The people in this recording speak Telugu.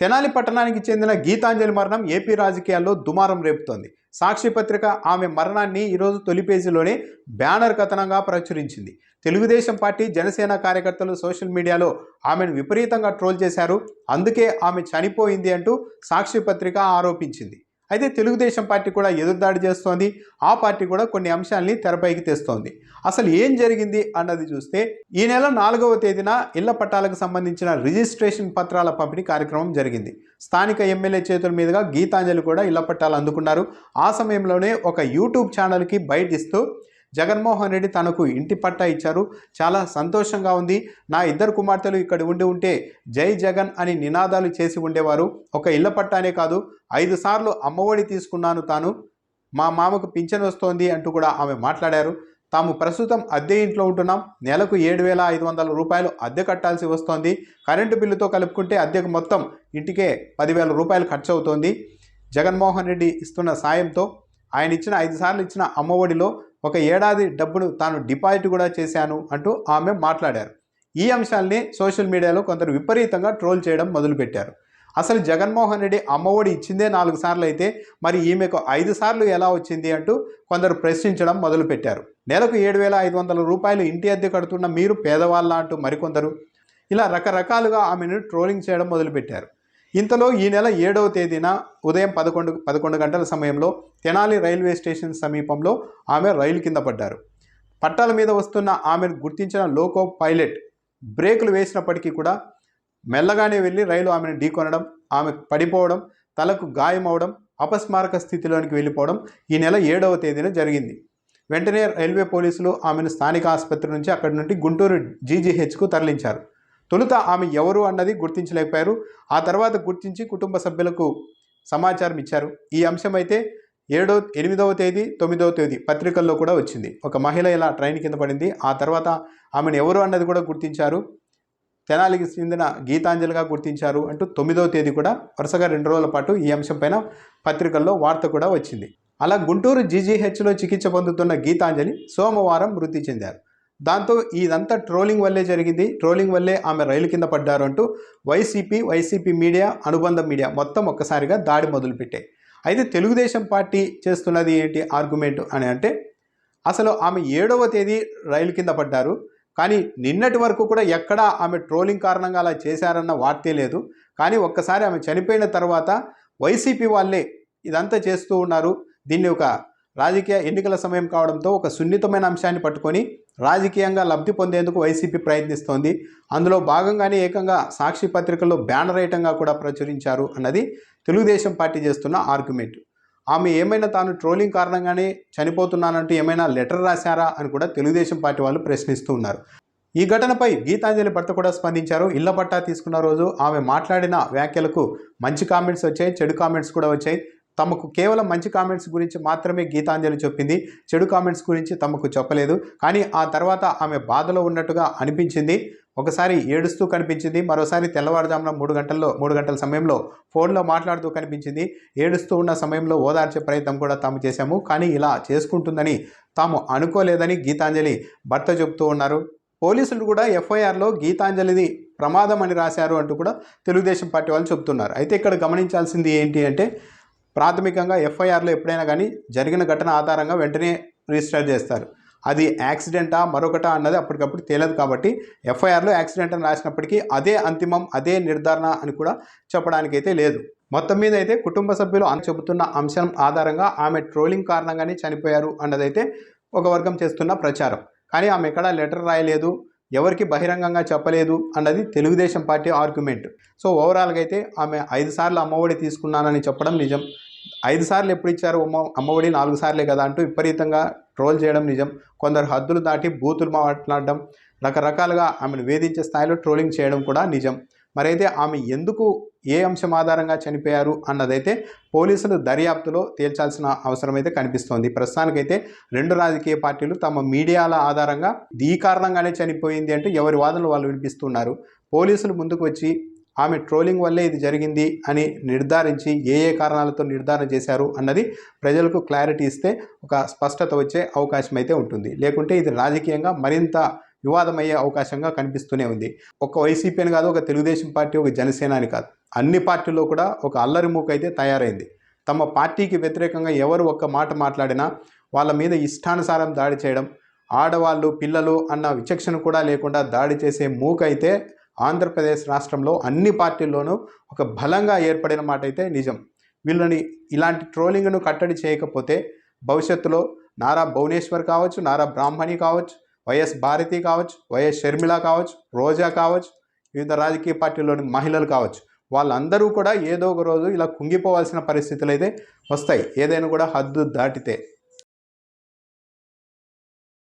తెనాలి పట్టణానికి చెందిన గీతాంజలి మరణం ఏపీ రాజకీయాల్లో దుమారం రేపుతోంది. సాక్షి పత్రిక ఆమె మరణాన్ని ఈరోజు తొలి పేజీలోనే బ్యానర్ కథనంగా ప్రచురించింది. తెలుగుదేశం పార్టీ జనసేన కార్యకర్తలు సోషల్ మీడియాలో ఆమెను విపరీతంగా ట్రోల్ చేశారు. అందుకే ఆమె చనిపోయింది అంటూ సాక్షి పత్రిక ఆరోపించింది. అయితే తెలుగుదేశం పార్టీ కూడా ఎదురుదాడి చేస్తోంది. ఆ పార్టీ కూడా కొన్ని అంశాల్ని తెరపైకి తెస్తోంది. అసలు ఏం జరిగింది అన్నది చూస్తే ఈ నెల నాలుగవ తేదీన ఇళ్ళ పట్టాలకు సంబంధించిన రిజిస్ట్రేషన్ పత్రాల పంపిణీ కార్యక్రమం జరిగింది. స్థానిక ఎమ్మెల్యే చేతుల మీదుగా గీతాంజలి కూడా ఇళ్ళ పట్టాలు అందుకున్నారు. ఆ సమయంలోనే ఒక యూట్యూబ్ ఛానల్కి బయటిస్తూ జగన్మోహన్ రెడ్డి తనకు ఇంటి పట్టా ఇచ్చారు. చాలా సంతోషంగా ఉంది. నా ఇద్దరు కుమార్తెలు ఇక్కడ ఉండి ఉంటే జై జగన్ అని నినాదాలు చేసి ఉండేవారు. ఒక ఇళ్ళ పట్టానే కాదు ఐదు సార్లు అమ్మఒడి తీసుకున్నాను తాను. మా మామకు పింఛన్ వస్తోంది అంటూ కూడా ఆమె మాట్లాడారు. తాము ప్రస్తుతం అద్దె ఇంట్లో ఉంటున్నాం. నెలకు ఏడు వేల ఐదు వందల రూపాయలు అద్దె కట్టాల్సి వస్తోంది. కరెంటు బిల్లుతో కలుపుకుంటే అద్దెకు మొత్తం ఇంటికే పదివేల రూపాయలు ఖర్చు అవుతోంది జగన్మోహన్ రెడ్డి ఇస్తున్న సాయంతో ఆయన ఇచ్చిన ఐదు సార్లు ఇచ్చిన అమ్మఒడిలో ఒక ఏడాది డబ్బును తాను డిపాజిట్ కూడా చేశాను అంటూ ఆమె మాట్లాడారు. ఈ అంశాల్ని సోషల్ మీడియాలో కొందరు విపరీతంగా ట్రోల్ చేయడం మొదలుపెట్టారు. అసలు జగన్మోహన్ రెడ్డి అమ్మఒడి ఇచ్చిందే నాలుగు సార్లు అయితే మరి ఈమెకు ఐదు సార్లు ఎలా వచ్చింది అంటూ కొందరు ప్రశ్నించడం మొదలుపెట్టారు. నెలకు ఏడు వేల ఐదు వందల రూపాయలు ఇంటి అద్దె కడుతున్న మీరు పేదవాళ్ళ అంటూ మరికొందరు ఇలా రకరకాలుగా ఆమెను ట్రోలింగ్ చేయడం మొదలుపెట్టారు. ఇంతలో ఈ నెల ఏడవ తేదీన ఉదయం పదకొండు పదకొండు గంటల సమయంలో తెనాలి రైల్వే స్టేషన్ సమీపంలో ఆమె రైలు కింద పడ్డారు. పట్టాల మీద వస్తున్న ఆమెను గుర్తించిన లోకో పైలట్ బ్రేకులు వేసినప్పటికీ కూడా మెల్లగానే వెళ్ళి రైలు ఆమెను ఢీకొనడం ఆమె పడిపోవడం తలకు గాయమవడం అపస్మారక స్థితిలోనికి వెళ్ళిపోవడం ఈ నెల ఏడవ తేదీన జరిగింది. వెంటనే రైల్వే పోలీసులు ఆమెను స్థానిక ఆసుపత్రి నుంచి అక్కడి నుండి గుంటూరు జీజీహెచ్కు తరలించారు. తొలుత ఆమె ఎవరు అన్నది గుర్తించలేకపోయారు. ఆ తర్వాత గుర్తించి కుటుంబ సభ్యులకు సమాచారం ఇచ్చారు. ఈ అంశం అయితే ఏడో ఎనిమిదవ తేదీ తొమ్మిదవ తేదీ పత్రికల్లో కూడా వచ్చింది. ఒక మహిళ ఇలా ట్రైన్ కింద పడింది. ఆ తర్వాత ఆమెను ఎవరు అన్నది కూడా గుర్తించారు. తెనాలికి చెందిన గీతాంజలిగా గుర్తించారు అంటూ తొమ్మిదవ తేదీ కూడా వరుసగా రెండు రోజుల పాటు ఈ అంశంపైన పత్రికల్లో వార్త కూడా వచ్చింది. అలా గుంటూరు జీజీహెచ్లో చికిత్స పొందుతున్న గీతాంజలి సోమవారం మృతి చెందారు. దాంతో ఇదంతా ట్రోలింగ్ వల్లే జరిగింది. ట్రోలింగ్ వల్లే ఆమె రైలు కింద పడ్డారు అంటూ వైసీపీ వైసీపీ మీడియా అనుబంధ మీడియా మొత్తం ఒక్కసారిగా దాడి మొదలుపెట్టాయి. అయితే తెలుగుదేశం పార్టీ చేస్తున్నది ఏంటి ఆర్గ్యుమెంట్ అని అంటే అసలు ఆమె ఏడవ తేదీ రైలు కింద పడ్డారు. కానీ నిన్నటి వరకు కూడా ఎక్కడా ఆమె ట్రోలింగ్ కారణంగా అలా చేశారన్న వార్తే లేదు. కానీ ఒక్కసారి ఆమె చనిపోయిన తర్వాత వైసీపీ వాళ్ళే ఇదంతా చేస్తూ ఉన్నారు. దీన్ని ఒక రాజకీయ ఎన్నికల సమయం కావడంతో ఒక సున్నితమైన అంశాన్ని పట్టుకొని రాజకీయంగా లబ్ధి పొందేందుకు వైసీపీ ప్రయత్నిస్తోంది. అందులో భాగంగానే ఏకంగా సాక్షి పత్రికల్లో బ్యానర్ ఐటంగా కూడా ప్రచురించారు అన్నది తెలుగుదేశం పార్టీ చేస్తున్న ఆర్గ్యుమెంట్. ఆమె ఏమైనా తాను ట్రోలింగ్ కారణంగానే చనిపోతున్నానంటూ ఏమైనా లెటర్ రాశారా అని కూడా తెలుగుదేశం పార్టీ వాళ్ళు ప్రశ్నిస్తూ ఉన్నారు. ఈ ఘటనపై గీతాంజలి భర్త కూడా స్పందించారు. ఇళ్ళ పట్టా తీసుకున్న రోజు ఆమె మాట్లాడిన వ్యాఖ్యలకు మంచి కామెంట్స్ వచ్చాయి చెడు కామెంట్స్ కూడా వచ్చాయి. తమకు కేవలం మంచి కామెంట్స్ గురించి మాత్రమే గీతాంజలి చెప్పింది చెడు కామెంట్స్ గురించి తమకు చెప్పలేదు. కానీ ఆ తర్వాత ఆమె బాధలో ఉన్నట్టుగా అనిపించింది. ఒకసారి ఏడుస్తూ కనిపించింది మరోసారి తెల్లవారుజామున మూడు గంటల్లో మూడు గంటల సమయంలో ఫోన్లో మాట్లాడుతూ కనిపించింది. ఏడుస్తూ ఉన్న సమయంలో ఓదార్చే ప్రయత్నం కూడా తాము చేశాము. కానీ ఇలా చేసుకుంటుందని తాము అనుకోలేదని గీతాంజలి భర్త చెబుతూ ఉన్నారు. పోలీసులు కూడా ఎఫ్ఐఆర్లో గీతాంజలిది ప్రమాదం అని రాశారు అంటూ కూడా తెలుగుదేశం పార్టీ వాళ్ళు చెబుతున్నారు. అయితే ఇక్కడ గమనించాల్సింది ఏంటి అంటే ప్రాథమికంగా ఎఫ్ఐఆర్లో ఎప్పుడైనా కానీ జరిగిన ఘటన ఆధారంగా వెంటనే రిజిస్టర్ చేస్తారు. అది యాక్సిడెంటా మరొకటా అన్నది అప్పటికప్పుడు తేలదు కాబట్టి ఎఫ్ఐఆర్లో యాక్సిడెంట్ అని రాసినప్పటికీ అదే అంతిమం అదే నిర్ధారణ అని కూడా చెప్పడానికైతే లేదు. మొత్తం మీద అయితే కుటుంబ సభ్యులు అని చెబుతున్న అంశం ఆధారంగా ఆమె ట్రోలింగ్ కారణంగానే చనిపోయారు అన్నదైతే ఒక వర్గం చేస్తున్న ప్రచారం. కానీ ఆమె ఎక్కడా లెటర్ రాయలేదు ఎవరికి బహిరంగంగా చెప్పలేదు అన్నది తెలుగుదేశం పార్టీ ఆర్గ్యుమెంట్. సో ఓవరాల్గా అయితే ఆమె ఐదు సార్లు అమ్మఒడి తీసుకున్నానని చెప్పడం నిజం. ఐదు సార్లు ఎప్పుడు ఇచ్చారు? అమ్మ అమ్మఒడి నాలుగు సార్లే కదా అంటూ విపరీతంగా ట్రోల్ చేయడం నిజం. కొందరు హద్దులు దాటి బూతులు మాట్లాడడం రకరకాలుగా ఆమెను వేధించే స్థాయిలో ట్రోలింగ్ చేయడం కూడా నిజం. మరైతే ఆమె ఎందుకు ఏ అంశం ఆధారంగా చనిపోయారు అన్నదైతే పోలీసులు దర్యాప్తులో తేల్చాల్సిన అవసరం అయితే కనిపిస్తోంది. ప్రస్తుతానికైతే రెండు రాజకీయ పార్టీలు తమ మీడియాల ఆధారంగా ఈ కారణంగానే చనిపోయింది అంటూ ఎవరి వాదనలు వాళ్ళు వినిపిస్తున్నారు. పోలీసులు ముందుకు వచ్చి ఆమె ట్రోలింగ్ వల్లే ఇది జరిగింది అని నిర్ధారించి ఏ ఏ కారణాలతో నిర్ధారణ చేశారు అన్నది ప్రజలకు క్లారిటీ ఇస్తే ఒక స్పష్టత వచ్చే అవకాశం అయితే ఉంటుంది. లేకుంటే ఇది రాజకీయంగా మరింత వివాదమయ్యే అవకాశంగా కనిపిస్తూనే ఉంది. ఒక వైసీపీ అని కాదు ఒక తెలుగుదేశం పార్టీ ఒక జనసేన అని కాదు. అన్ని పార్టీల్లో కూడా ఒక అల్లరి మూక అయితే తయారైంది. తమ పార్టీకి వ్యతిరేకంగా ఎవరు ఒక్క మాట మాట్లాడినా వాళ్ళ మీద ఇష్టానుసారం దాడి చేయడం ఆడవాళ్ళు పిల్లలు అన్న విచక్షణ కూడా లేకుండా దాడి చేసే మూకైతే ఆంధ్రప్రదేశ్ రాష్ట్రంలో అన్ని పార్టీల్లోనూ ఒక బలంగా ఏర్పడిన మాట అయితే నిజం. వీళ్ళని ఇలాంటి ట్రోలింగ్ను కట్టడి చేయకపోతే భవిష్యత్తులో నారా భువనేశ్వర్ కావచ్చు నారా బ్రాహ్మణి కావచ్చు వైఎస్ భారతి కావచ్చు వైఎస్ షర్మిల కావచ్చు రోజా కావచ్చు వివిధ రాజకీయ పార్టీలోని మహిళలు కావచ్చు వాళ్ళందరూ కూడా ఏదో ఒక రోజు ఇలా కుంగిపోవాల్సిన పరిస్థితులు అయితే వస్తాయి. ఏదైనా కూడా హద్దు దాటితే.